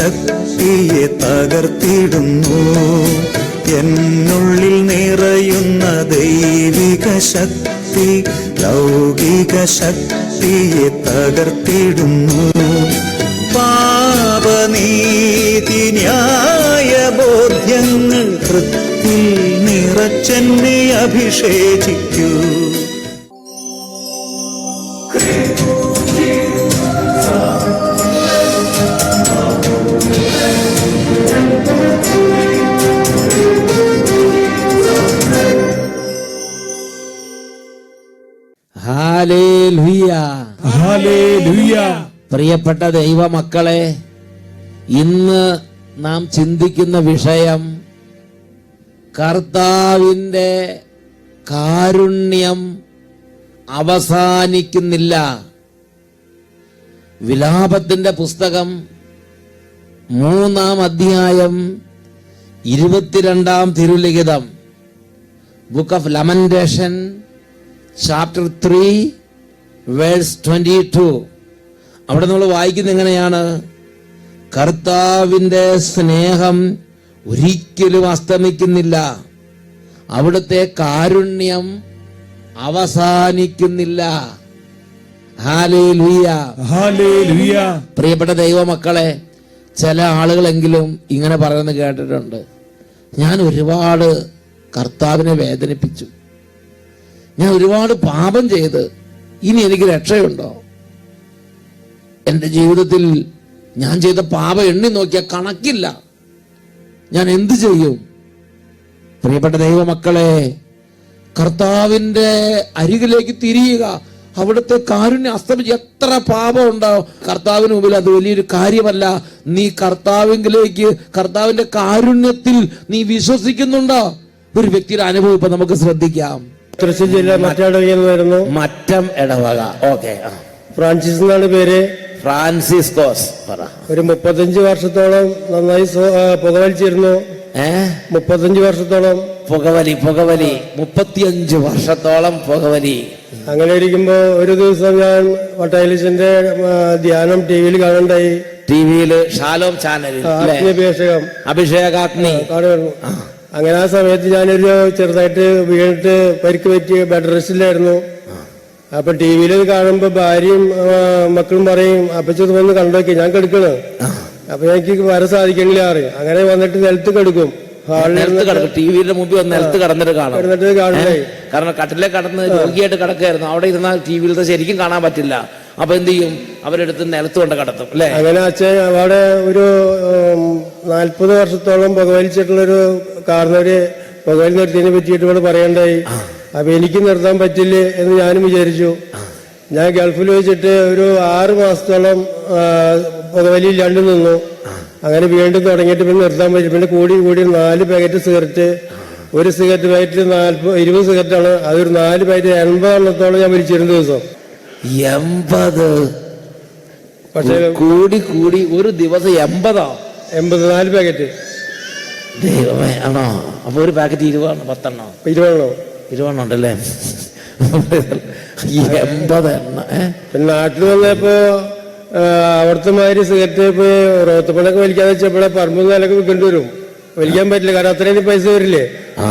ശക്തിയെ തകർത്തിടുന്നു. എന്നുള്ളിൽ നിറയുന്ന ദൈവിക ശക്തി ലൗകിക ശക്തിയെ തകർത്തിടുന്നു. പാപനീതി ന്യായ ബോധ്യങ്ങൾ ഹൃത്തിൽ നിറച്ചെന്നെ അഭിഷേചിക്കൂ. പ്രിയപ്പെട്ട ദൈവമക്കളെ ഇന്ന് നാം ചിന്തിക്കുന്ന വിഷയം കർത്താവിന്റെ കാരുണ്യം അവസാനിക്കുന്നില്ല. വിലാപത്തിന്റെ പുസ്തകം മൂന്നാം അധ്യായം ഇരുപത്തിരണ്ടാം തിരുലിഖിതം. Book of lamentation chapter three verse twenty two അവിടെ നമ്മൾ വായിക്കുന്നത് എങ്ങനെയാണ്? കർത്താവിന്റെ സ്നേഹം ഒരിക്കലും അസ്തമിക്കുന്നില്ല. അവിടുത്തെ കാരുണ്യം അവസാനിക്കുന്നില്ല. പ്രിയപ്പെട്ട ദൈവമക്കളെ ചില ആളുകളെങ്കിലും ഇങ്ങനെ പറയുന്നത് കേട്ടിട്ടുണ്ട്. ഞാൻ ഒരുപാട് കർത്താവിനെ വേദനിപ്പിച്ചു. ഞാൻ ഒരുപാട് പാപം ചെയ്ത്. ഇനി എനിക്ക് രക്ഷയുണ്ടോ? എന്റെ ജീവിതത്തിൽ ഞാൻ ചെയ്ത പാപം എണ്ണി നോക്കിയാൽ കണക്കില്ല. ഞാൻ എന്തു ചെയ്യും? പ്രിയപ്പെട്ട ദൈവമക്കളെ കർത്താവിന്റെ അരികിലേക്ക് തിരിയുക. അവിടുത്തെ കാരുണ്യ അസ്തമിച്ച് എത്ര പാപം ഉണ്ടാവും. കർത്താവിന് മുമ്പിൽ അത് വലിയൊരു കാര്യമല്ല. നീ കർത്താവിലേക്ക് കർത്താവിന്റെ കാരുണ്യത്തിൽ നീ വിശ്വസിക്കുന്നുണ്ടോ? ഒരു വ്യക്തിയുടെ അനുഭവം ഇപ്പൊ നമുക്ക് ശ്രദ്ധിക്കാം. തൃശ്ശൂർ ജില്ല മറ്റം ഇടവക. ഓക്കെ ഫ്രാൻസിസ് എന്നാണ് പേര്. ഫ്രാൻസിസ്കോസ്. പറ. ഒരു മുപ്പത്തഞ്ച് വർഷത്തോളം നന്നായി പുകവലിച്ചിരുന്നു. ഏ? മുപ്പത്തഞ്ച് വർഷത്തോളം. പുകവലി പുകവലി. മുപ്പത്തിയഞ്ച് വർഷത്തോളം പുകവലി. അങ്ങനെ ഇരിക്കുമ്പോ ഒരു ദിവസം ഞാൻ വട്ടായിലിച്ചന്റെ ധ്യാനം ടി വിയിൽ കാണണ്ടായി. ടി വിയിൽ ഷാലോം ചാനൽ അഭിഷേകം. അഭിഷേകാഗ്നി. കാണുമായിരുന്നു. അങ്ങനെ ആ സമയത്ത് ഞാനൊരു ചെറുതായിട്ട് വീണിട്ട് പരിക്ക് പറ്റി ബെഡ് റെസ്റ്റിലായിരുന്നു അപ്പൊ ടി വിയിൽ കാണുമ്പോ ഭാര്യയും മക്കളും പറയും അപ്പച്ചത് വന്ന് കണ്ടോക്കി ഞാൻ കെടുക്കണ്. അപ്പൊ എനിക്ക് വരെ സാധിക്കണില്ല അറിയാം അങ്ങനെ വന്നിട്ട് നിലത്ത് കെടുക്കും. നിലത്ത് കിടക്കും. ടി വിയുടെ മുമ്പിൽ വന്ന് നിലത്ത് കടന്നിട്ട് കാണാം. കാരണം കട്ടിലെ കടന്ന് രോഗിയായിട്ട് കിടക്കായിരുന്നു അവിടെ ഇരുന്നാൽ ടി വിയിലത്തെ ശരിക്കും കാണാൻ പറ്റില്ല. അപ്പൊ എന്ത് ചെയ്യും? അവരെടുത്ത് നിലത്ത് കൊണ്ട് കടത്തും അല്ലേ? അങ്ങനെ അച്ഛൻ അവിടെ ഒരു നാൽപ്പത് വർഷത്തോളം പുകവലിച്ചിട്ടുള്ളൊരു കാരണവര് പുകവലി നിർത്തിയതിനെ പറ്റിയിട്ട് ഇവിടെ പറയണ്ടായി. അപ്പൊ എനിക്ക് നിർത്താൻ പറ്റില്ലേ എന്ന് ഞാനും വിചാരിച്ചു. ഞാൻ ഗൾഫിൽ വെച്ചിട്ട് ഒരു ആറ് മാസത്തോളം രണ്ടു നിന്നു. അങ്ങനെ വീണ്ടും തുടങ്ങിയിട്ട് പിന്നെ നിർത്താൻ പറ്റും പിന്നെ കൂടി കൂടി നാല് പാക്കറ്റ് സിഗരറ്റ് ഒരു സിഗരറ്റ് പാക്കറ്റ് നാൽപ്പത് ഇരുപത് സിഗരറ്റാണ് അതൊരു നാല് പാക്കറ്റ് എൺപത് എണ്ണത്തോളം ഞാൻ വലിച്ചിരുന്ന ദിവസം. എൺപത്? പക്ഷേ കൂടി കൂടി ഒരു ദിവസം എൺപതാ? എൺപത് നാല് പാക്കറ്റ് ദൈവമേ ആണോ? അപ്പൊ ഒരു പാക്കറ്റ് ഇരുപതാണോ പത്തെണ്ണോ. ഇരുപതെണ്ണം. ഇരുപതെണ്ണം ഉണ്ടല്ലേ എൺപത് എണ്ണ പിന്നെ നാട്ടിൽ വന്നപ്പോ അവിടുത്തെ മാതിരി സിഗരറ്റ് ഇപ്പൊ റോത്തപ്പണൊക്കെ വലിക്കാതെ വെച്ചപ്പോഴെ പറമ്പ് നിലയ്ക്ക് വിൽക്കേണ്ടി വരും. വലിക്കാൻ പറ്റില്ല കാരണം അത്രയും പൈസ വരില്ലേ?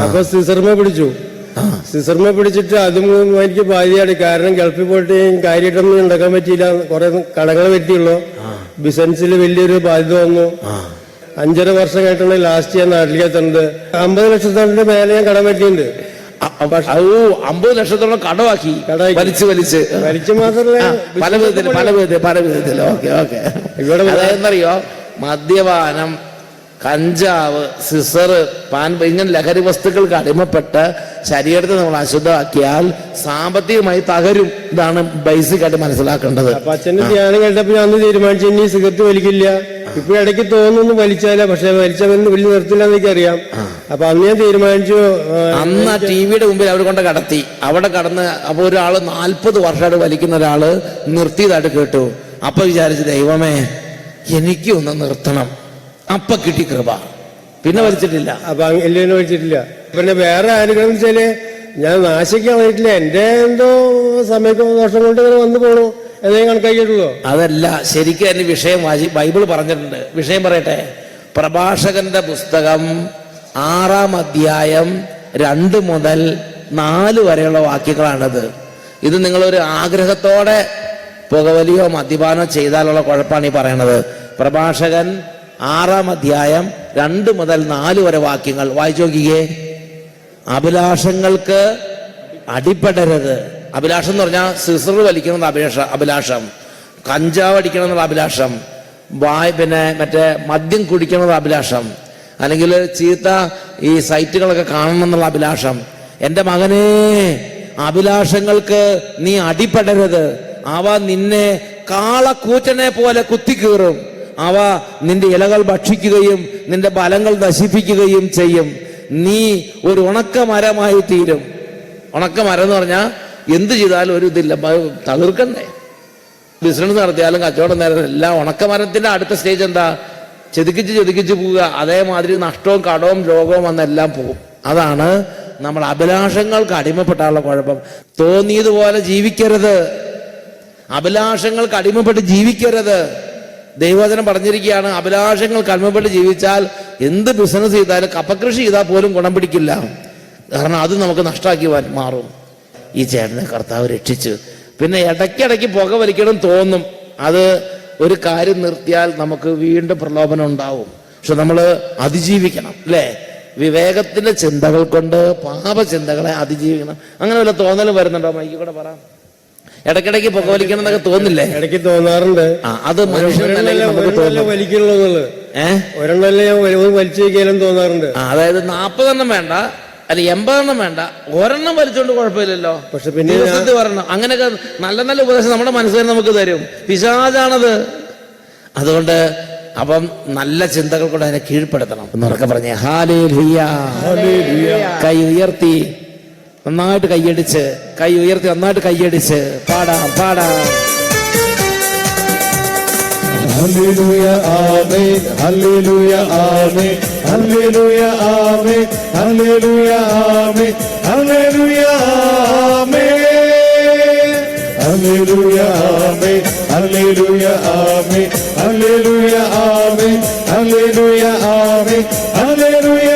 അപ്പൊ സിസർമ പിടിച്ചു. സിസർമ പിടിച്ചിട്ട് അതും എനിക്ക് ബാധ്യതയാണ് കാരണം ഗൾഫിൽ പോയിട്ട് കാര്യമായിട്ടൊന്നും ഉണ്ടാക്കാൻ പറ്റിയില്ല. കുറെ കടങ്ങൾ പറ്റിയുള്ളൂ ബിസിനസ്സിൽ വലിയൊരു ബാധ്യത വന്നു. അഞ്ചര വർഷം കഴിഞ്ഞിട്ടാണ് ലാസ്റ്റ് ഞാൻ നാട്ടിലേക്ക് എത്തുന്നത് അമ്പത് ലക്ഷത്തിന്റെ മേലെ ഞാൻ കടം പറ്റിയിട്ടുണ്ട് ഓ അമ്പത് ലക്ഷത്തോളം കടമാക്കി. വലിച്ചു വലിച്ച്. വലിച്ചു മാത്രമല്ല ആ, പല വിധത്തിൽ പല വിധത്തിൽ പല വിധത്തിൽ ഓക്കെ ഓക്കെ. ഇവിടെ മദ്യപാനം കഞ്ചാവ് സിസർ പാൻ ഇങ്ങനെ ലഹരി വസ്തുക്കൾക്ക് അടിമപ്പെട്ട് ശരീരത്തെ നമ്മൾ അശുദ്ധമാക്കിയാൽ സാമ്പത്തികമായി തകരും. ഇതാണ് ബേസിക് ആയിട്ട് മനസ്സിലാക്കേണ്ടത്. അപ്പൊ അച്ഛന്റെ ധ്യാനം കേട്ടപ്പോ ഞാൻ തീരുമാനിച്ചു ഇനി സിഗരറ്റ് വലിക്കില്ല. ഇപ്പൊ ഇടയ്ക്ക് തോന്നുന്നു വലിച്ചാല പക്ഷെ വലിച്ചവന്ന് വലിയ നിർത്തില്ല എനിക്കറിയാം. അപ്പൊ അന്ന് ഞാൻ തീരുമാനിച്ചു അന്ന് ആ ടി വിയുടെ മുമ്പിൽ അവർ കൊണ്ട് കടത്തി. അവിടെ കടന്ന് അപ്പൊ ഒരാൾ നാൽപ്പത് വർഷമായിട്ട് വലിക്കുന്ന ഒരാൾ നിർത്തിയതായിട്ട് കേട്ടു. അപ്പൊ വിചാരിച്ചു ദൈവമേ എനിക്കൊന്ന് നിർത്തണം. അപ്പൊ കിട്ടി കൃപ. പിന്നെ വലിച്ചിട്ടില്ല. അപ്പൊ എല്ലാം വലിച്ചിട്ടില്ല. പിന്നെ വേറെ അനുഗ്രഹം വെച്ചാൽ ഞാൻ നാശിക്കാൻ കളഞ്ഞിട്ടില്ല എന്റെ എന്തോ സമയത്ത് ദോഷം കൊണ്ട് ഇങ്ങനെ വന്നു പോണു. എന്നേ കണക്കാക്കിയിട്ടുള്ളൂ. അതല്ല ശരിക്കും അതിന് വിഷയം വാശി ബൈബിൾ പറഞ്ഞിട്ടുണ്ട്. വിഷയം പറയട്ടെ. പ്രഭാഷകന്റെ പുസ്തകം ആറാം അധ്യായം രണ്ട് മുതൽ നാല് വരെയുള്ള വാക്യങ്ങളാണത്. ഇത് നിങ്ങളൊരു ആഗ്രഹത്തോടെ പുകവലിയോ മദ്യപാനോ ചെയ്താലുള്ള കുഴപ്പമാണ് ഈ പറയണത്. പ്രഭാഷകൻ ആറാം അധ്യായം രണ്ട് മുതൽ നാല് വരെ വാക്യങ്ങൾ വായിച്ചു നോക്കിക്കേ. അഭിലാഷങ്ങൾക്ക് അടിപ്പെടരുത് അഭിലാഷം എന്ന് പറഞ്ഞാൽ സിസർ വലിക്കണം എന്നുള്ള അഭിലാഷ അഭിലാഷം. കഞ്ചാവ് അടിക്കണം എന്നുള്ള അഭിലാഷം. വായ പിന്നെ മറ്റേ മദ്യം കുടിക്കണം അഭിലാഷം. അല്ലെങ്കിൽ ചീത്ത ഈ സൈറ്റുകളൊക്കെ കാണണം എന്നുള്ള അഭിലാഷം. എന്റെ മകനെ അഭിലാഷങ്ങൾക്ക് നീ അടിപ്പെടരുത് അവ നിന്നെ കാളക്കൂറ്റനെ പോലെ കുത്തിക്കീറും. അവ നിന്റെ ഇലകൾ ഭക്ഷിക്കുകയും നിന്റെ ബലങ്ങൾ നശിപ്പിക്കുകയും ചെയ്യും. നീ ഒരു ഉണക്കമരമായി തീരും. ഉണക്ക മരം എന്ന് പറഞ്ഞാൽ എന്ത് ചെയ്താലും ഒരു ഇതില്ല. തകർക്കണ്ടേ ബിസിനസ് നടത്തിയാലും കച്ചവടം നേരം എല്ലാം ഉണക്കമരത്തിന്റെ അടുത്ത സ്റ്റേജ് എന്താ? ചെതുക്കിച്ച് ചെതുക്കിച്ച് പോവുക. അതേമാതിരി നഷ്ടവും കടവും രോഗവും വന്നെല്ലാം പോകും. അതാണ് നമ്മൾ അഭിലാഷങ്ങൾക്ക് അടിമപ്പെട്ടാനുള്ള കുഴപ്പം. തോന്നിയതുപോലെ ജീവിക്കരുത്. അഭിലാഷങ്ങൾക്ക് അടിമപ്പെട്ട് ജീവിക്കരുത്. ദൈവവചനം പറഞ്ഞിരിക്കുകയാണ് അഭിലാഷങ്ങൾ കൺമപ്പെട്ട് ജീവിച്ചാൽ എന്ത് ബിസിനസ് ചെയ്താലും കപ്പകൃഷി ചെയ്താൽ പോലും ഗുണം പിടിക്കില്ല. കാരണം അത് നമുക്ക് നഷ്ടമാക്കി മാറും. ഈ ചേട്ടനെ കർത്താവ് രക്ഷിച്ചു. പിന്നെ ഇടയ്ക്കിടയ്ക്ക് പുക വലിക്കണം തോന്നും. അത് ഒരു കാര്യം നിർത്തിയാൽ നമുക്ക് വീണ്ടും പ്രലോഭനം ഉണ്ടാവും. പക്ഷെ നമ്മൾ അതിജീവിക്കണം അല്ലേ? വിവേകത്തിന്റെ ചിന്തകൾ കൊണ്ട് പാപചിന്തകളെ അതിജീവിക്കണം. അങ്ങനെ വല്ല തോന്നലും വരുന്നുണ്ടോ? മൈക്കൂടെ പറ. ഇടയ്ക്കിടയ്ക്ക് പുകവലിക്കണം എന്നൊക്കെ തോന്നില്ലേ? ഇടയ്ക്ക് തോന്നാറുണ്ട്. ആ അത് മനുഷ്യൻ നമുക്ക് ഒരെണ്ണല്ലേ തോന്നും. വലിക്കുള്ളൂ ഏഹ് ഒരെണ്ണല്ലേ ഞാൻ വലി- വലിച്ചു വയ്ക്കാനും തോന്നാറുണ്ട്. ആ, അതായത് നാൽപ്പതെണ്ണം വേണ്ട അല്ല എൺപതെണ്ണം വേണ്ട ഒരെണ്ണം വലിച്ചോണ്ട് കുഴപ്പമില്ലല്ലോ. പക്ഷെ പിന്നെ ഞാൻ- ദിവസത്തിൽ ഒരെണ്ണം അങ്ങനെയൊക്കെ നല്ല നല്ല ഉപദേശം നമ്മുടെ മനസ്സിൽ നമുക്ക് തരും. പിശാചാണത്. അതുകൊണ്ട് അപ്പം നല്ല ചിന്തകൾ കൊണ്ട് അതിനെ കീഴ്പ്പെടുത്തണം. എന്നൊക്കെ പറഞ്ഞേ ഹാലേ കൈ ഉയർത്തി. നന്നായിട്ട് കൈയടിച്ച് കൈ ഉയർത്തി നന്നായിട്ട് കൈയടിച്ച് പാടാം പാടാം hallelujah amen hallelujah amen hallelujah amen hallelujah amen hallelujah amen hallelujah amen hallelujah amen hallelujah amen hallelujah amen hallelujah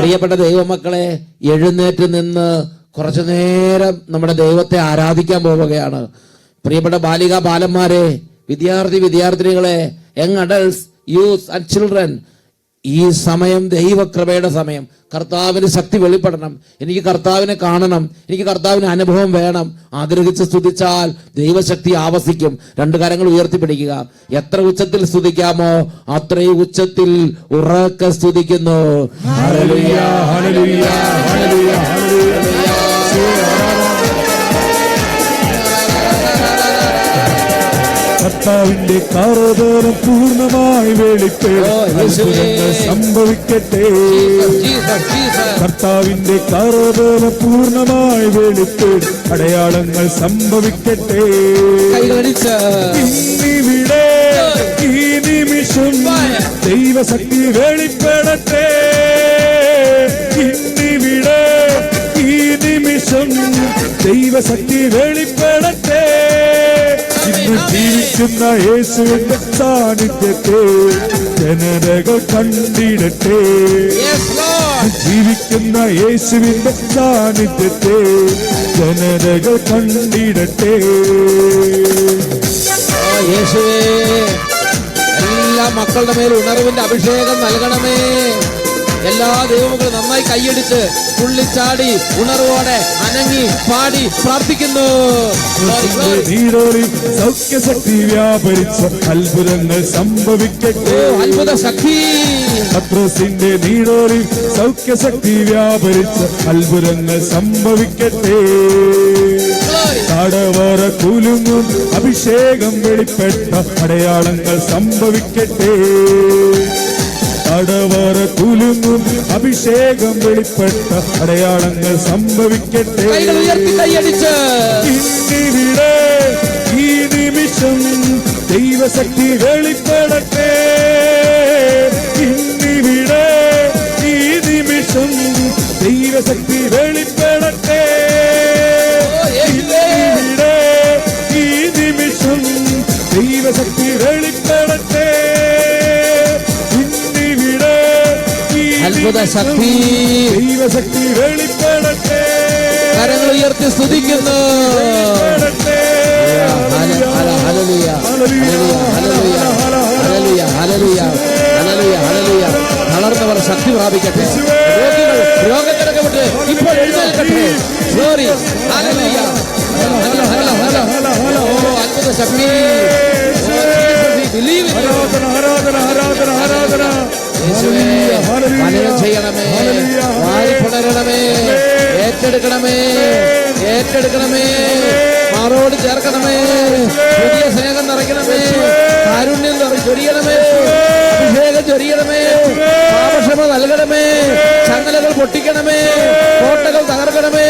പ്രിയപ്പെട്ട ദൈവമക്കളെ എഴുന്നേറ്റ് നിന്ന് കുറച്ചു നേരം നമ്മുടെ ദൈവത്തെ ആരാധിക്കാൻ പോവുകയാണ്. പ്രിയപ്പെട്ട ബാലിക ബാലന്മാരെ വിദ്യാർത്ഥി വിദ്യാർത്ഥിനികളെ young adults youth and children ഈ സമയം ദൈവകൃപയുടെ സമയം. കർത്താവിന് ശക്തി വെളിപ്പെടണം. എനിക്ക് കർത്താവിനെ കാണണം. എനിക്ക് കർത്താവിന് അനുഭവം വേണം. ആഗ്രഹിച്ച് സ്തുതിച്ചാൽ ദൈവശക്തി ആവസിക്കും. രണ്ട് കരങ്ങൾ ഉയർത്തിപ്പിടിക്കുക. എത്ര ഉച്ചത്തിൽ സ്തുതിക്കാമോ അത്രയും ഉച്ചത്തിൽ ഉറക്കെ സ്തുതിക്കുന്നു. കർത്താവിന്റെ കാരോദരം പൂർണമായി വെളിപ്പെടുത്തുന്ന ഓ, സംഭവിക്കട്ടെ. കർത്താവിന്റെ കാരോദരം പൂർണമായി വെളിപ്പെടു അടയാളങ്ങൾ സംഭവിക്കട്ടെ. ഇന്നിവിടെ ഈ നിമിഷം ദൈവശക്തി വെളിപ്പെടട്ടെ. ഇന്നിവിടെ ഈ നിമിഷം ദൈവശക്തി വെളിപ്പെടട്ടെ. ഇന്ന് ജീവിക്കുന്ന യേശുവിന്റെ സാന്നിധ്യത്തെ ജനതകൾ കണ്ടിടട്ടെ. ജീവിക്കുന്ന യേശുവിന്റെ സാന്നിധ്യത്തെ ജനതകൾ കണ്ടിടട്ടെ. യേശുവേ എല്ലാ മക്കളുടെ മേൽ ഉണർവിന്റെ അഭിഷേകം നൽകണമേ. എല്ലാ ദൈവങ്ങളും നന്നായി കൈയടിച്ച് തുള്ളിച്ചാടി ഉണർവോടെ അനങ്ങി പാടി പ്രാർത്ഥിക്കുന്നു. സൗഖ്യശക്തി വ്യാപരിച്ച അത്ഭുതങ്ങൾ സംഭവിക്കട്ടെ. അത്ഭുത ശക്തി പത്രോസിന്റെ നീരോളി സൗഖ്യശക്തി വ്യാപരിച്ച അത്ഭുതങ്ങൾ സംഭവിക്കട്ടെ. കടവറ കുലുങ്ങും അഭിഷേകം വെളിപ്പെട്ട അടയാളങ്ങൾ സംഭവിക്കട്ടെ. തടവറ കുലുങ്ങും. അഭിഷേകം വെളിപ്പെട്ട അടയാളങ്ങൾ സംഭവിക്കട്ടെ. ഇന്നിവിടെ ഈ നിമിഷം ദൈവശക്തി വെളിപ്പെടട്ടെ. ഈ ശക്തി. നിമിഷം ദൈവശക്തി വെളിപ്പെടട്ടെ. കരങ്ങൾ ഉയർത്തി സ്തുതിക്കുന്നു. തളർന്നവർ ശക്തി പ്രാപിക്കട്ടെ. രോഗികൾ രോഗക്കിടക്കപ്പെട്ട് ഇപ്പോൾ എഴുന്നേൽക്കട്ടെ. ഹല. അത്ഭുത ശക്തി you. ആരാധന ആരാധന ആരാധന ആരാധന. ചെയ്യണമേ. ഹല്ലേലൂയ. ഏറ്റെടുക്കണമേ. ഏറ്റെടുക്കണമേ. മാറോട് ചേർക്കണമേ. പുതിയ സ്നേഹം നിറയ്ക്കണമേ. കാരുണ്യം ചൊരിയണമേ. അഭിഷേകം ചൊരിയണമേ. പാപക്ഷമ നൽകണമേ. ചങ്ങലകൾ പൊട്ടിക്കണമേ. കോട്ടകൾ തകർക്കണമേ.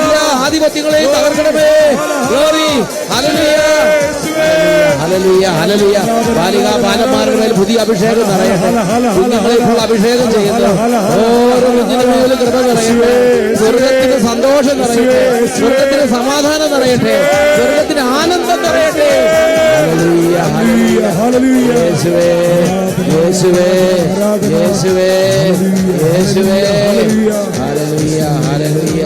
എല്ലാ ആധിപത്യങ്ങളെയും തകർക്കണമേ. ഗ്ലോറി ഹല്ലേലൂയ ഹല്ലേലൂയ ഹല്ലേലൂയ ബാലിക ബാലന്മാരുടെ മേൽ പുതിയ അഭിഷേകം നിറയട്ടെ. കുഞ്ഞുങ്ങളെ ഇപ്പോൾ അഭിഷേകം ചെയ്യുന്നു. ഓരോ കുഞ്ഞിന്റെ മേലും കൃപ നിറയട്ടെ. സ്വർഗത്തിന് സന്തോഷം നിറയട്ടെ. സ്വർഗത്തിന് സമാധാനം നിറയട്ടെ. സ്വർഗത്തിന് ആനന്ദം നിറയട്ടെ. ഹല്ലേലൂയ ഹല്ലേലൂയ യേശുവേ യേശുവേ യേശുവേ യേശുവേ. ഹല്ലേലൂയ ഹല്ലേലൂയ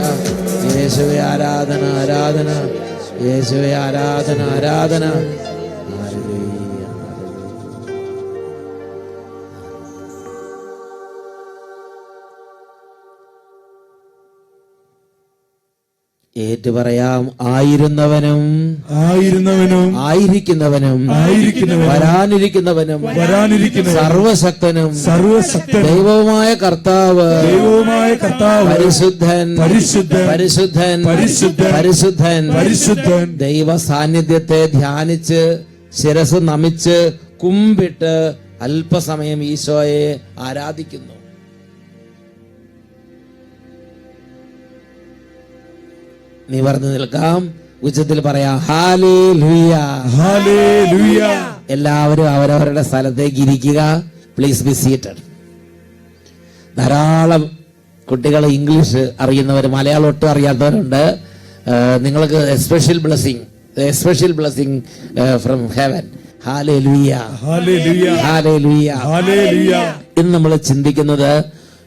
യേശുവേ ആരാധന ആരാധന. യേശുവേ ആരാധന ആരാധന. ഏറ്റു പറയാം ആയിരുന്നവനും ആയിരുന്നവനും ആയിരിക്കുന്നവനും ആയിരിക്കുന്നവനും വരാനിരിക്കുന്നവനും വരാനിരിക്കുന്ന സർവശക്തനും സർവശക്തൻ ദൈവവുമായ കർത്താവ് ദൈവവുമായ കർത്താവ് പരിശുദ്ധൻ പരിശുദ്ധൻ പരിശുദ്ധൻ പരിശുദ്ധൻ പരിശുദ്ധൻ പരിശുദ്ധൻ ദൈവ സാന്നിധ്യത്തെ ധ്യാനിച്ച് ശിരസ് നമിച്ച് കുമ്പിട്ട് അല്പസമയം ഈശോയെ ആരാധിക്കുന്നു. നിവർന്നു നിൽക്കാം. ഉച്ചത്തിൽ പറയാം ഹാലേ ഹല്ലേലൂയ എല്ലാവരും അവരവരുടെ സ്ഥലത്തേക്ക് ഇരിക്കുക. പ്ലീസ് ബി സീറ്റഡ് ധാരാളം കുട്ടികൾ ഇംഗ്ലീഷ് അറിയുന്നവർ മലയാളം ഒട്ടും അറിയാത്തവരുണ്ട്. നിങ്ങൾക്ക് special blessing special blessing from heaven hallelujah hallelujah ലുയ്യ ഹല്ലേലൂയ ഇന്ന് നമ്മൾ ചിന്തിക്കുന്നത്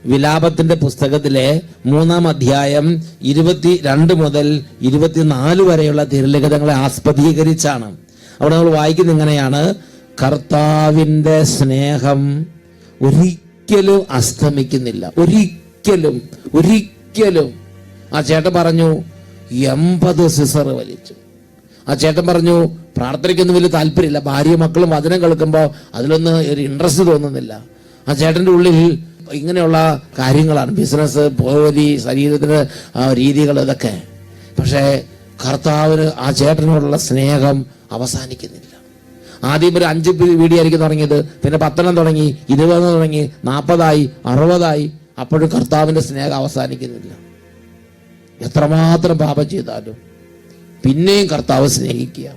വിലാപത്തിന്റെ പുസ്തകത്തിലെ മൂന്നാം അധ്യായം ഇരുപത്തി രണ്ട് മുതൽ ഇരുപത്തിനാല് വരെയുള്ള തിരുലിഖിതങ്ങളെ ആസ്പദീകരിച്ചാണ്. അവിടെ നമ്മൾ വായിക്കുന്ന ഇങ്ങനെയാണ് കർത്താവിന്റെ സ്നേഹം ഒരിക്കലും അസ്തമിക്കുന്നില്ല. ഒരിക്കലും ഒരിക്കലും. ആ ചേട്ടൻ പറഞ്ഞു എൺപത് സിസർ വലിച്ചു. ആ ചേട്ടൻ പറഞ്ഞു പ്രാർത്ഥനയ്ക്കൊന്നും വലിയ താല്പര്യമില്ല. ഭാര്യ മക്കളും വചനം കേൾക്കുമ്പോൾ അതിലൊന്നും ഒരു ഇൻട്രസ്റ്റ് തോന്നുന്നില്ല. ആ ചേട്ടന്റെ ഉള്ളിൽ ഇങ്ങനെയുള്ള കാര്യങ്ങളാണ്. ബിസിനസ് പുരോഗതി ശരീരത്തിന് രീതികൾ ഇതൊക്കെ. പക്ഷേ കർത്താവിന് ആ ചേട്ടനോടുള്ള സ്നേഹം അവസാനിക്കുന്നില്ല. ആദ്യം ഒരു അഞ്ച് വീടിയായിരിക്കും തുടങ്ങിയത്. പിന്നെ പത്തെണ്ണം തുടങ്ങി ഇരുപത് തുടങ്ങി നാൽപ്പതായി അറുപതായി. അപ്പോഴും കർത്താവിന്റെ സ്നേഹം അവസാനിക്കുന്നില്ല. എത്രമാത്രം പാപം ചെയ്താലും പിന്നെയും കർത്താവ് സ്നേഹിക്കുക.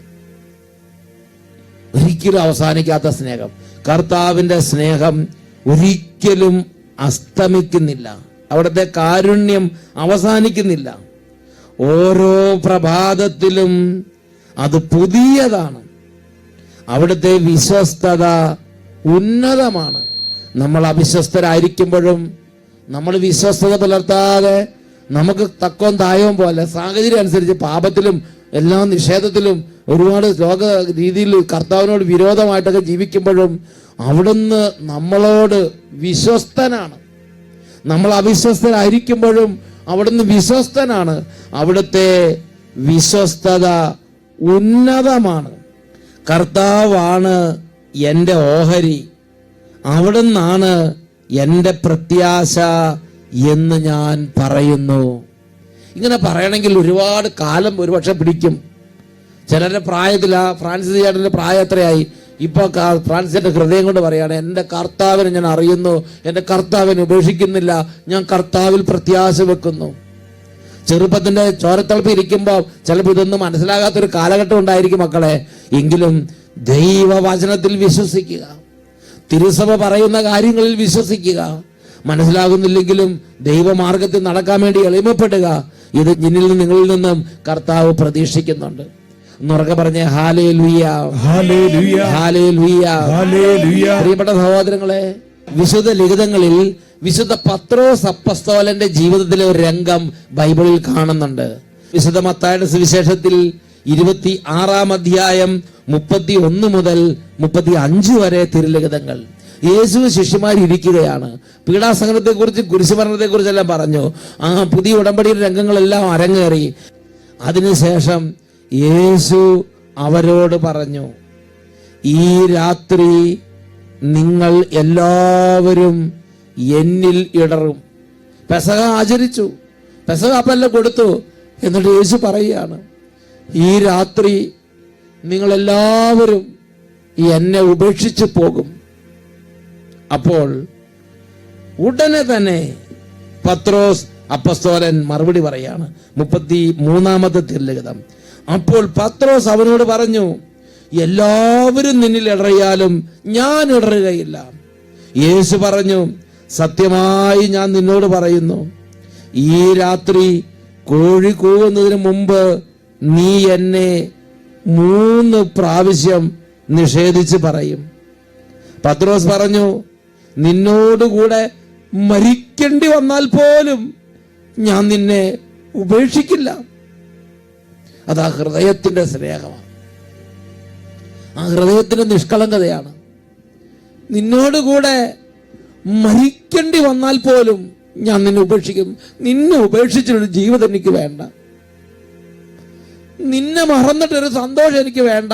ഒരിക്കലും അവസാനിക്കാത്ത സ്നേഹം. കർത്താവിന്റെ സ്നേഹം ഒരിക്കലും അസ്തമിക്കുന്നില്ല. അവിടുത്തെ കാരുണ്യം അവസാനിക്കുന്നില്ല. ഓരോ പ്രഭാതത്തിലും അത് പുതിയതാണ്. അവിടുത്തെ വിശ്വസ്തത ഉന്നതമാണ്. നമ്മൾ അവിശ്വസ്തരായിരിക്കുമ്പോഴും നമ്മൾ വിശ്വസ്തത പുലർത്താതെ നമുക്ക് തക്കവും തായവും പോലെ സാഹചര്യം അനുസരിച്ച് പാപത്തിലും എല്ലാ നിഷേധത്തിലും ഒരുപാട് ലോക രീതിയിൽ കർത്താവിനോട് വിരോധമായിട്ടൊക്കെ ജീവിക്കുമ്പോഴും അവിടുന്ന് നമ്മളോട് വിശ്വസ്തനാണ്. നമ്മൾ അവിശ്വസ്തരായിരിക്കുമ്പോഴും അവിടുന്ന് വിശ്വസ്തനാണ്. അവിടുത്തെ വിശ്വസ്തത ഉന്നതമാണ്. കർത്താവാണ് എന്റെ ഓഹരി. അവിടുന്നാണ് എന്റെ പ്രത്യാശ എന്ന് ഞാൻ പറയുന്നു. ഇങ്ങനെ പറയണമെങ്കിൽ ഒരുപാട് കാലം ഒരുപക്ഷെ പിടിക്കും. ചിലരുടെ പ്രായത്തില ഫ്രാൻസിസ് ചേട്ടന്റെ പ്രായം എത്രയായി? ഇപ്പൊ ഫ്രാൻസിന്റെ ഹൃദയം കൊണ്ട് പറയാണ് എന്റെ കർത്താവിനെ ഞാൻ അറിയുന്നു എന്റെ കർത്താവിനെ ഉപേക്ഷിക്കുന്നില്ല ഞാൻ കർത്താവിൽ പ്രത്യാശ വെക്കുന്നു. ചെറുപ്പത്തിന്റെ ചോരത്തളപ്പ് ഇരിക്കുമ്പോൾ ചിലപ്പോൾ ഇതൊന്നും മനസ്സിലാകാത്തൊരു കാലഘട്ടം ഉണ്ടായിരിക്കും മക്കളെ. എങ്കിലും ദൈവവചനത്തിൽ വിശ്വസിക്കുക തിരുസഭ പറയുന്ന കാര്യങ്ങളിൽ വിശ്വസിക്കുക മനസ്സിലാകുന്നില്ലെങ്കിലും ദൈവമാർഗത്തിൽ നടക്കാൻ വേണ്ടി എളിമപ്പെടുക ഇത് എന്നിൽ നിങ്ങളിൽ നിന്നും കർത്താവ് പ്രതീക്ഷിക്കുന്നുണ്ട്. എന്നുറക്കെ പറഞ്ഞ് ഹാലേ പ്രിയപ്പെട്ട സഹോദരങ്ങളെ വിശുദ്ധ ലിഖിതങ്ങളിൽ വിശുദ്ധ പത്രോ സപ്പസ്തോലന്റെ ജീവിതത്തിലെ ഒരു രംഗം ബൈബിളിൽ കാണുന്നുണ്ട്. വിശുദ്ധ മത്തായുടെ സുവിശേഷത്തിൽ ഇരുപത്തി ആറാം അധ്യായം മുപ്പത്തി ഒന്ന് മുതൽ മുപ്പത്തി അഞ്ച് വരെ തിരുലിഖിതങ്ങൾ. യേശു ശിഷ്യമാരിയ്ക്കുകയാണ് ഇരിക്കുകയാണ് പീഡാസഹനത്തെ കുറിച്ച് കുരിശുമരണത്തെ കുറിച്ചെല്ലാം പറഞ്ഞു. ആ പുതിയ ഉടമ്പടിയുടെ രംഗങ്ങളെല്ലാം അരങ്ങേറി. അതിനുശേഷം യേശു അവരോട് പറഞ്ഞു ഈ രാത്രി നിങ്ങൾ എല്ലാവരും എന്നിൽ ഇടറും. പെസക ആചരിച്ചു പെസക അപ്പല്ല കൊടുത്തു എന്നിട്ട് യേശു പറയുകയാണ് ഈ രാത്രി നിങ്ങൾ എല്ലാവരും എന്നെ ഉപേക്ഷിച്ചു പോകും. അപ്പോൾ ഉടനെ തന്നെ പത്രോസ് അപ്പസ്തോലൻ മറുപടി പറയാണ്. മുപ്പത്തി മൂന്നാമത്തെ തിരുലിഖിതം. അപ്പോൾ പത്രോസ് അവനോട് പറഞ്ഞു എല്ലാവരും നിന്നിൽ ഇടറിയാലും ഞാൻ ഇടറുകയില്ല. യേശു പറഞ്ഞു സത്യമായി ഞാൻ നിന്നോട് പറയുന്നു ഈ രാത്രി കോഴി കൂവുന്നതിന് മുമ്പ് നീ എന്നെ മൂന്ന് പ്രാവശ്യം നിഷേധിച്ച് പറയും. പത്രോസ് പറഞ്ഞു നിന്നോടുകൂടെ മരിക്കേണ്ടി വന്നാൽ പോലും ഞാൻ നിന്നെ ഉപേക്ഷിക്കില്ല. അതാ ഹൃദയത്തിന്റെ സ്നേഹമാണ്. ആ ഹൃദയത്തിന്റെ നിഷ്കളങ്കതയാണ്. നിന്നോടുകൂടെ മരിക്കേണ്ടി വന്നാൽ പോലും ഞാൻ നിന്നെ ഉപേക്ഷിക്കും. നിന്നെ ഉപേക്ഷിച്ചൊരു ജീവിതം എനിക്ക് വേണ്ട. നിന്നെ മറന്നിട്ടൊരു സന്തോഷം എനിക്ക് വേണ്ട.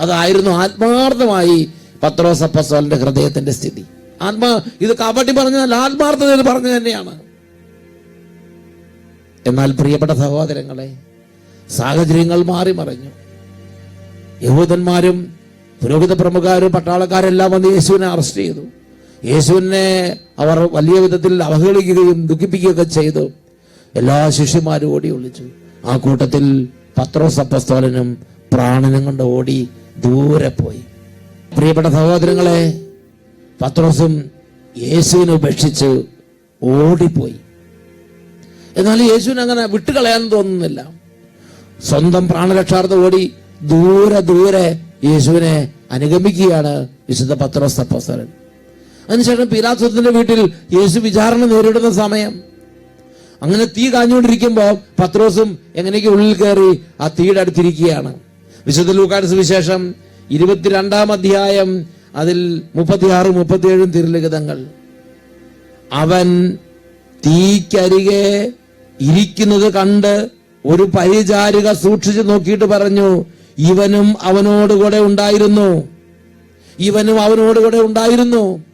അതായിരുന്നു ആത്മാർത്ഥമായി പത്രോസപ്പസോലിന്റെ ഹൃദയത്തിന്റെ സ്ഥിതി. ആത്മാ ഇത് കാപ്പാട്ടി പറഞ്ഞതല്ല ആത്മാർത്ഥതയിൽ പറഞ്ഞു തന്നെയാണ്. എന്നാൽ പ്രിയപ്പെട്ട സഹോദരങ്ങളെ സാഹചര്യങ്ങൾ മാറി മറിഞ്ഞു. യഹൂദന്മാരും പുരോഹിത പ്രമുഖരും പട്ടാളക്കാരെല്ലാം വന്ന് യേശുവിനെ അറസ്റ്റ് ചെയ്തു. യേശുവിനെ അവർ വലിയ വിധത്തിൽ അവഹേളിക്കുകയും ദുഃഖിപ്പിക്കുകയൊക്കെ ചെയ്തു. എല്ലാ ശിഷ്യന്മാരും ഓടി ഒളിച്ചു. ആ കൂട്ടത്തിൽ പത്രോസ് അപ്പസ്തോലനും പ്രാണനും കൊണ്ട് ഓടി ദൂരെ പോയി. പ്രിയപ്പെട്ട സഹോദരങ്ങളെ പത്രോസും യേശുവിനെ ഉപേക്ഷിച്ച് ഓടിപ്പോയി. എന്നാൽ യേശുവിനെ അങ്ങനെ വിട്ടുകളയാൻ തോന്നുന്നില്ല. സ്വന്തം പ്രാണരക്ഷാർത്ഥം ഓടി ദൂരെ ദൂരെ യേശുവിനെ അനുഗമിക്കുകയാണ് വിശുദ്ധ പത്രോസ് അപ്പോസ്തലൻ. അതിനുശേഷം പീലാത്വത്തിന്റെ വീട്ടിൽ യേശു വിചാരണ നേരിടുന്ന സമയം. അങ്ങനെ തീ കാഞ്ഞുകൊണ്ടിരിക്കുമ്പോൾ പത്രോസും എങ്ങനെയൊക്കെ ഉള്ളിൽ കയറി ആ തീയുടെ അടുത്തിരിക്കുകയാണ്. വിശുദ്ധ ലൂക്കാട് വിശേഷം ഇരുപത്തിരണ്ടാം അധ്യായം അതിൽ മുപ്പത്തിയാറ് മുപ്പത്തിയേഴും തിരുലിഖിതങ്ങൾ. അവൻ തീക്കരികെ ഇരിക്കുന്നത് കണ്ട് ഒരു പരിചാരിക സൂക്ഷിച്ചു നോക്കിയിട്ട് പറഞ്ഞു ഇവനും അവനോടുകൂടെ ഉണ്ടായിരുന്നു. ഇവനും അവനോടുകൂടെ ഉണ്ടായിരുന്നു.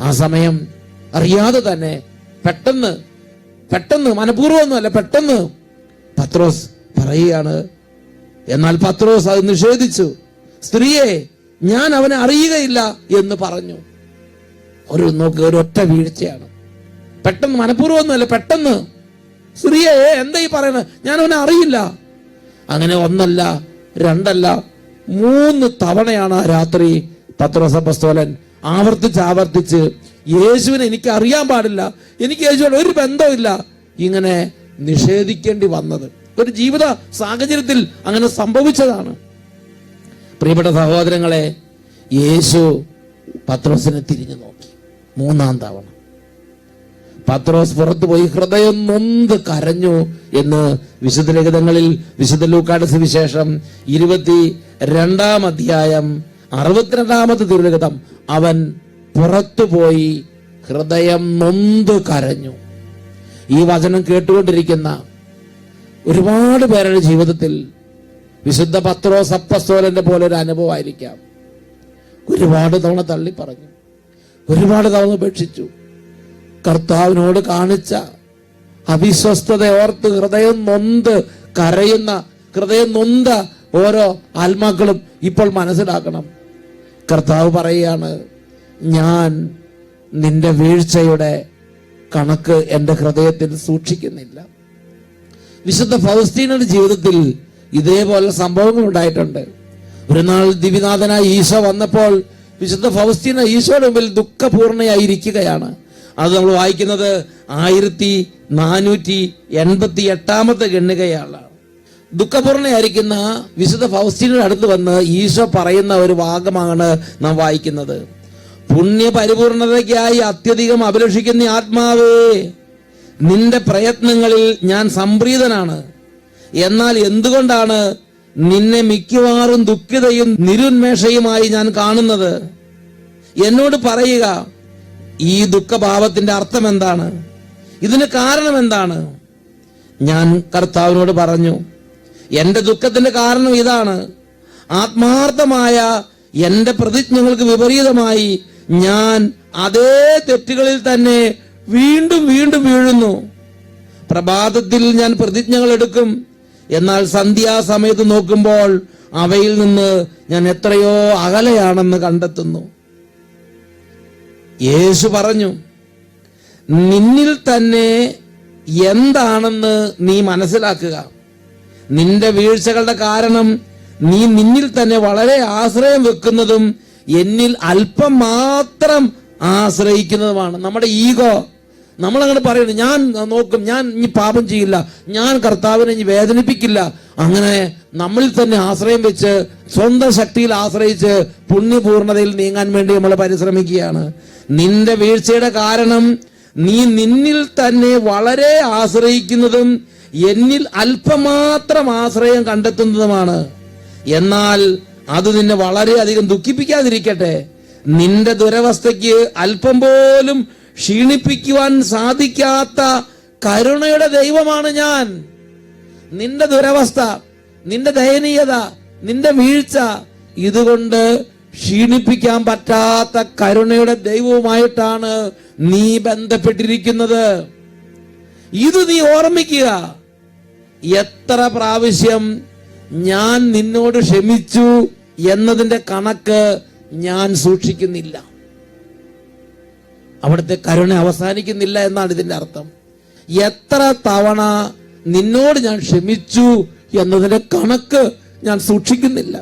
ആ സമയം അറിയാതെ തന്നെ പെട്ടെന്ന് പെട്ടെന്ന് മനഃപൂർവമൊന്നുമല്ല പെട്ടെന്ന് പത്രോസ് പറയുകയാണ്. എന്നാൽ പത്രോസ് അത് നിഷേധിച്ചു. സ്ത്രീയെ ഞാൻ അവനെ അറിയുകയില്ല എന്ന് പറഞ്ഞു. ഒരു നോക്ക് ഒരു ഒറ്റ വീഴ്ചയാണ്. പെട്ടെന്ന് മനഃപൂർവമൊന്നുമല്ല പെട്ടെന്ന് സ്ത്രീയെ എന്താ ഈ ഞാൻ അവനെ അറിയില്ല. അങ്ങനെ ഒന്നല്ല രണ്ടല്ല മൂന്ന് തവണയാണ് ആ രാത്രി പത്രോസപ്പസ്തോലൻ ആവർത്തിച്ച് ആവർത്തിച്ച് യേശുവിനെ എനിക്ക് അറിയാൻ പാടില്ല എനിക്ക് യേശുവിന് ഒരു ബന്ധമില്ല ഇങ്ങനെ നിഷേധിക്കേണ്ടി വന്നത്. ഒരു ജീവിത സാഹചര്യത്തിൽ അങ്ങനെ സംഭവിച്ചതാണ്. പ്രിയപ്പെട്ട സഹോദരങ്ങളെ യേശു പത്രോസിനെ തിരിഞ്ഞു നോക്കി. മൂന്നാം തവണ. പത്രോസ് പുറത്തു പോയി ഹൃദയം നൊന്ത് കരഞ്ഞു എന്ന് വിശുദ്ധ ലിഖിതങ്ങളിൽ വിശുദ്ധ ലൂക്കാട് സുവിശേഷം ഇരുപത്തി രണ്ടാം അധ്യായം അറുപത്തിരണ്ടാമത്തെ തിരുലിഖിതം. അവൻ പുറത്തുപോയി ഹൃദയം നൊന്ത് കരഞ്ഞു. ഈ വചനം കേട്ടുകൊണ്ടിരിക്കുന്ന ഒരുപാട് പേരുടെ ജീവിതത്തിൽ വിശുദ്ധ പത്രോ സപ്പസ്തോലന്റെ പോലെ ഒരു അനുഭവമായിരിക്കാം. ഒരുപാട് തവണ തള്ളി പറഞ്ഞു ഒരുപാട് തവണ ഉപേക്ഷിച്ചു. കർത്താവിനോട് കാണിച്ച അവിശ്വസ്തത ഓർത്ത് ഹൃദയം നൊന്ത് കരയുന്ന ഹൃദയം നൊന്ത ഓരോ ആത്മാക്കളും ഇപ്പോൾ മനസ്സിലാക്കണം. കർത്താവ് പറയുകയാണ് ഞാൻ നിന്റെ വീഴ്ചയുടെ കണക്ക് എന്റെ ഹൃദയത്തിൽ സൂക്ഷിക്കുന്നില്ല. വിശുദ്ധ ഫൗസ്തീനയുടെ ജീവിതത്തിൽ ഇതേപോലെ സംഭവങ്ങൾ ഉണ്ടായിട്ടുണ്ട്. ഒരു നാൾ ദിവിനാഥനായ ഈശോ വന്നപ്പോൾ വിശുദ്ധ ഫൗസ്തീന ഈശോയുടെ മുമ്പിൽ ദുഃഖപൂർണയായി ഇരിക്കുകയാണ് അത് നമ്മൾ വായിക്കുന്നത് ആയിരത്തി നാനൂറ്റി എൺപത്തി എട്ടാമത്തെ ഗണ്ണികയാളാണ് ദുഃഖപൂർണയായിരിക്കുന്ന വിശുദ്ധ ഫൗസ്റ്റിനോട് അടുത്ത് വന്ന് ഈശോ പറയുന്ന ഒരു ഭാഗമാണ് നാം വായിക്കുന്നത്. പുണ്യ പരിപൂർണതയ്ക്കായി അത്യധികം അഭിലഷിക്കുന്ന ആത്മാവേ നിന്റെ പ്രയത്നങ്ങളിൽ ഞാൻ സംപ്രീതനാണ്. എന്നാൽ എന്തുകൊണ്ടാണ് നിന്നെ മിക്കവാറും ദുഃഖിതയും നിരുന്മേഷയുമായി ഞാൻ കാണുന്നത്? എന്നോട് പറയുക ഈ ദുഃഖഭാവത്തിന്റെ അർത്ഥം എന്താണ്? ഇതിന് കാരണം എന്താണ്? ഞാൻ കർത്താവിനോട് പറഞ്ഞു എന്റെ ദുഃഖത്തിന്റെ കാരണം ഇതാണ്. ആത്മാർത്ഥമായ എന്റെ പ്രതിജ്ഞകൾക്ക് വിപരീതമായി ഞാൻ അതേ തെറ്റുകളിൽ തന്നെ വീണ്ടും വീണ്ടും വീഴുന്നു. പ്രഭാതത്തിൽ ഞാൻ പ്രതിജ്ഞകൾ എടുക്കും. എന്നാൽ സന്ധ്യാസമയത്ത് നോക്കുമ്പോൾ അവയിൽ നിന്ന് ഞാൻ എത്രയോ അകലെയാണെന്ന് കണ്ടെത്തുന്നു. യേശു പറഞ്ഞു നിന്നിൽ തന്നെ എന്താണെന്ന് നീ മനസ്സിലാക്കുക. നിന്റെ വീഴ്ചകളുടെ കാരണം നീ നിന്നിൽ തന്നെ വളരെ ആശ്രയം വെക്കുന്നതും എന്നിൽ അല്പം മാത്രം ആശ്രയിക്കുന്നതുമാണ്. നമ്മുടെ ഈഗോ നമ്മൾ അങ്ങനെ പറയുന്നു ഞാൻ നോക്കും ഞാൻ ഇനി പാപം ചെയ്യില്ല ഞാൻ കർത്താവിനെ ഇനി വേദനിപ്പിക്കില്ല. അങ്ങനെ നമ്മളിൽ തന്നെ ആശ്രയം വെച്ച് സ്വന്തം ശക്തിയിൽ ആശ്രയിച്ച് പുണ്യപൂർണതയിൽ നീങ്ങാൻ വേണ്ടി നമ്മൾ പരിശ്രമിക്കുകയാണ്. നിന്റെ വീഴ്ചയുടെ കാരണം നീ നിന്നിൽ തന്നെ വളരെ ആശ്രയിക്കുന്നതും എന്നിൽ അല്പമാത്രം ആശ്രയം കണ്ടെത്തുന്നതുമാണ്. എന്നാൽ അത് നിന്നെ വളരെയധികം ദുഃഖിപ്പിക്കാതിരിക്കട്ടെ. നിന്റെ ദുരവസ്ഥയ്ക്ക് അല്പം പോലും ക്ഷീണിപ്പിക്കുവാൻ സാധിക്കാത്ത കരുണയുടെ ദൈവമാണ് ഞാൻ. നിന്റെ ദുരവസ്ഥ നിന്റെ ദയനീയത നിന്റെ വീഴ്ച ഇതുകൊണ്ട് ക്ഷീണിപ്പിക്കാൻ പറ്റാത്ത കരുണയുടെ ദൈവവുമായിട്ടാണ് നീ ബന്ധപ്പെട്ടിരിക്കുന്നത്. ഇത് നീ ഓർമ്മിക്കുക. എത്ര പ്രാവശ്യം ഞാൻ നിന്നോട് ക്ഷമിച്ചു എന്നതിന്റെ കണക്ക് ഞാൻ സൂക്ഷിക്കുന്നില്ല. അവിടുത്തെ കരുണ അവസാനിക്കുന്നില്ല എന്നാണ് ഇതിന്റെ അർത്ഥം. എത്ര തവണ നിന്നോട് ഞാൻ ക്ഷമിച്ചു എന്നതിന്റെ കണക്ക് ഞാൻ സൂക്ഷിക്കുന്നില്ല.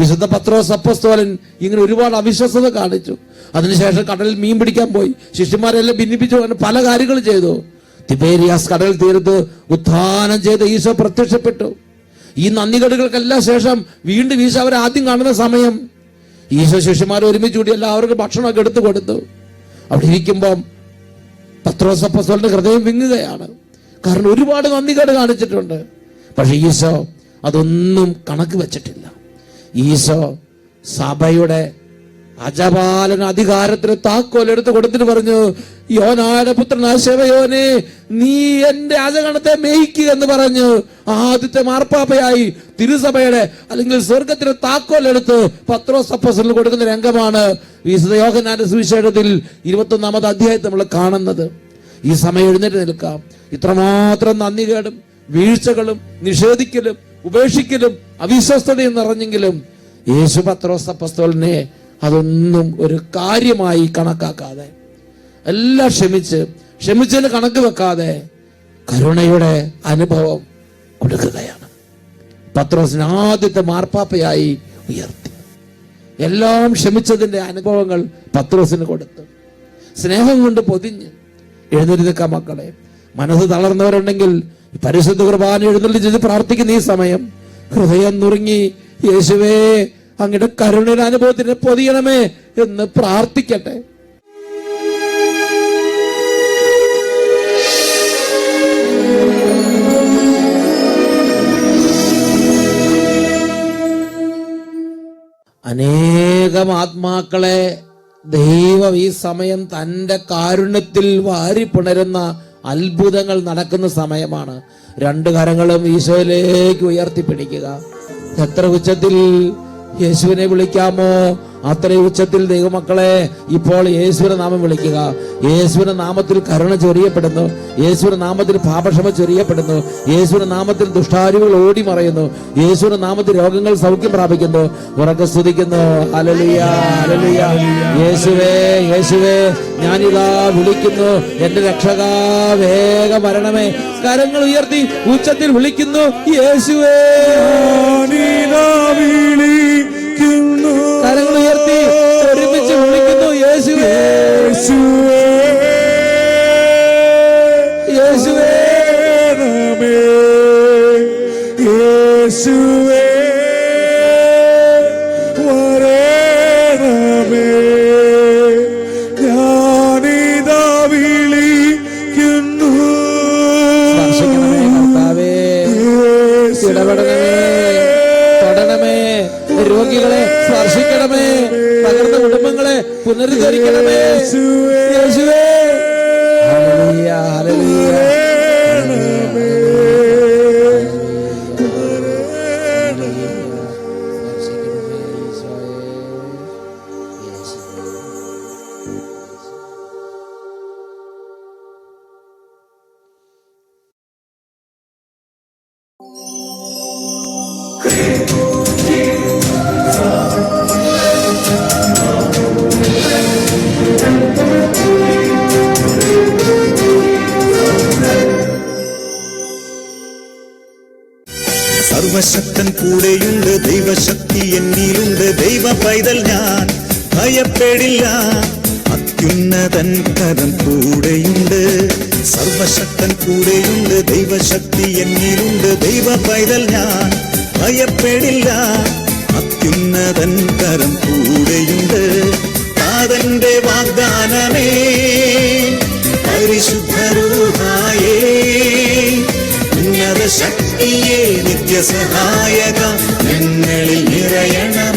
വിശുദ്ധ പത്രോസ് അപ്പസ്തോലൻ ഇങ്ങനെ ഒരുപാട് അവിശ്വസത കാണിച്ചു. അതിനുശേഷം കടലിൽ മീൻ പിടിക്കാൻ പോയി. ശിഷ്യന്മാരെല്ലാം ഭിന്നിപ്പിച്ചു. അങ്ങനെ പല കാര്യങ്ങളും ചെയ്തു. തിബേരിയാസ് കടൽ തീരത്ത് ഉത്ഥാനം ചെയ്ത് ഈശോ പ്രത്യക്ഷപ്പെട്ടു. ഈ നന്ദികേടുകൾക്കെല്ലാം ശേഷം വീണ്ടും ഈശോ അവരെ ആദ്യം കാണുന്ന സമയം. ഈശോ ശിഷ്യന്മാരെ ഒരുമിച്ച് കൂടി എല്ലാവർക്കും ഭക്ഷണമൊക്കെ എടുത്തു കൊടുത്തു. അവിടെ ഇരിക്കുമ്പം പത്രോസ് ഹൃദയം വിങ്ങുകയാണ്. കാരണം ഒരുപാട് നന്ദികേട് കാണിച്ചിട്ടുണ്ട്. പക്ഷെ ഈശോ അതൊന്നും കണക്ക് വെച്ചിട്ടില്ല. ഈശോ സഭയുടെ അജപാലന അധികാരത്തിന് താക്കോൽ എടുത്ത് കൊടുത്തിട്ട് പറഞ്ഞു യോനായുടെ പുത്രനായ ശിവയോനെ നീ എന്റെ അജഗണത്തെ മേയിക്കുക എന്ന് പറഞ്ഞു. ആദ്യത്തെ മാർപ്പാപ്പയായി തിരുസഭയുടെ അല്ലെങ്കിൽ സ്വർഗത്തിന് താക്കോൽ എടുത്ത് പത്രോസ് അപ്പസലിന് കൊടുക്കുന്ന രംഗമാണ് വിശുദ്ധ യോഹനാന്റെ സുവിശേഷത്തിൽ ഇരുപത്തൊന്നാമത് അധ്യായത്തിൽ നമ്മൾ കാണുന്നത്. ഈ സമയം എഴുന്നേറ്റ് നിൽക്കാം. ഇത്രമാത്രം നന്ദി കേടും വീഴ്ചകളും നിഷേധിക്കലും ഉപേക്ഷിക്കലും അവിശ്വസ്തതയും നിറഞ്ഞെങ്കിലും യേശു പത്രോസ് അപ്പസ്തോലിനെ അതൊന്നും ഒരു കാര്യമായി കണക്കാക്കാതെ എല്ലാം ക്ഷമിച്ച് ക്ഷമിച്ചതിന് കണക്ക് വെക്കാതെ കരുണയുടെ അനുഭവം കൊടുക്കുകയാണ്. പത്രോസിന് ആദ്യത്തെ മാർപ്പാപ്പയായി ഉയർത്തി. എല്ലാം ക്ഷമിച്ചതിന്റെ അനുഭവങ്ങൾ പത്രോസിന് കൊടുത്തു. സ്നേഹം കൊണ്ട് പൊതിഞ്ഞ് എഴുന്നേറ്റ് മക്കളെ മനസ്സ് തളർന്നവരുണ്ടെങ്കിൽ പരിശുദ്ധ കുർബാന എഴുന്നള്ളി ചെയ്ത് പ്രാർത്ഥിക്കുന്ന ഈ സമയം ഹൃദയം നുറുങ്ങി യേശുവേ അങ്ങയുടെ കരുണയുടെ അനുഭവത്തിന് പൊതിയണമേ എന്ന് പ്രാർത്ഥിക്കട്ടെ. അനേകം ആത്മാക്കളെ ദൈവം ഈ സമയം തന്റെ കാരുണ്യത്തിൽ വാരിപ്പുണരുന്ന അത്ഭുതങ്ങൾ നടക്കുന്ന സമയമാണ്. രണ്ട് കരങ്ങളും ഈശോയിലേക്ക് ഉയർത്തിപ്പിടിക്കുക. എത്ര ഉച്ചത്തിൽ യേശുവിനെ വിളിക്കാമോ? അത്രയും ഉച്ചത്തിൽ ദൈവമക്കളെ ഇപ്പോൾ യേശുവിന്റെ നാമം വിളിക്കുക. യേശുവിന്റെ നാമത്തിൽ കരുണ ചൊരിയപ്പെടുന്നു. യേശുവിന്റെ നാമത്തിൽ പാപക്ഷമ ചൊരിയപ്പെടുന്നു. യേശുവിന്റെ നാമത്തിൽ ദുഷ്ടാരുകൾ ഓടി മറയുന്നു. യേശുവിന്റെ നാമത്തിൽ രോഗങ്ങൾ സൗഖ്യം പ്രാപിക്കുന്നു. ഉറക്കെ സ്തുതിക്കുന്നു. യേശുവേ യേശുവേ ഞാനിതാ വിളിക്കുന്നു. എന്റെ രക്ഷക വേഗം വരണമേ കരങ്ങൾ ഉയർത്തി ഉച്ചത്തിൽ വിളിക്കുന്നു. യേശുവേ. കരങ്ങൾ കൂടെയുണ്ട് ദൈവശക്തി എന്നിലുണ്ട് ദൈവ പൈതൽ ഞാൻ. ഭയപ്പെടില്ല. അത്യുന്നതൻ കരം കൂടെയുണ്ട്. സർവശക്തൻ കൂടെയുണ്ട് ദൈവശക്തി എന്നിലുണ്ട് ദൈവ പൈതൽ ഞാൻ. ഭയപ്പെടില്ല. അത്യുന്നതൻ കരം കൂടെയുണ്ട്. താതന്റെ വാഗ്ദാനമേ. പരിശുദ്ധരൂഹായേ ഉന്നത ശക്തിയെ. നിത്യസഹായക ഞങ്ങളിൽ നിറയണമേ.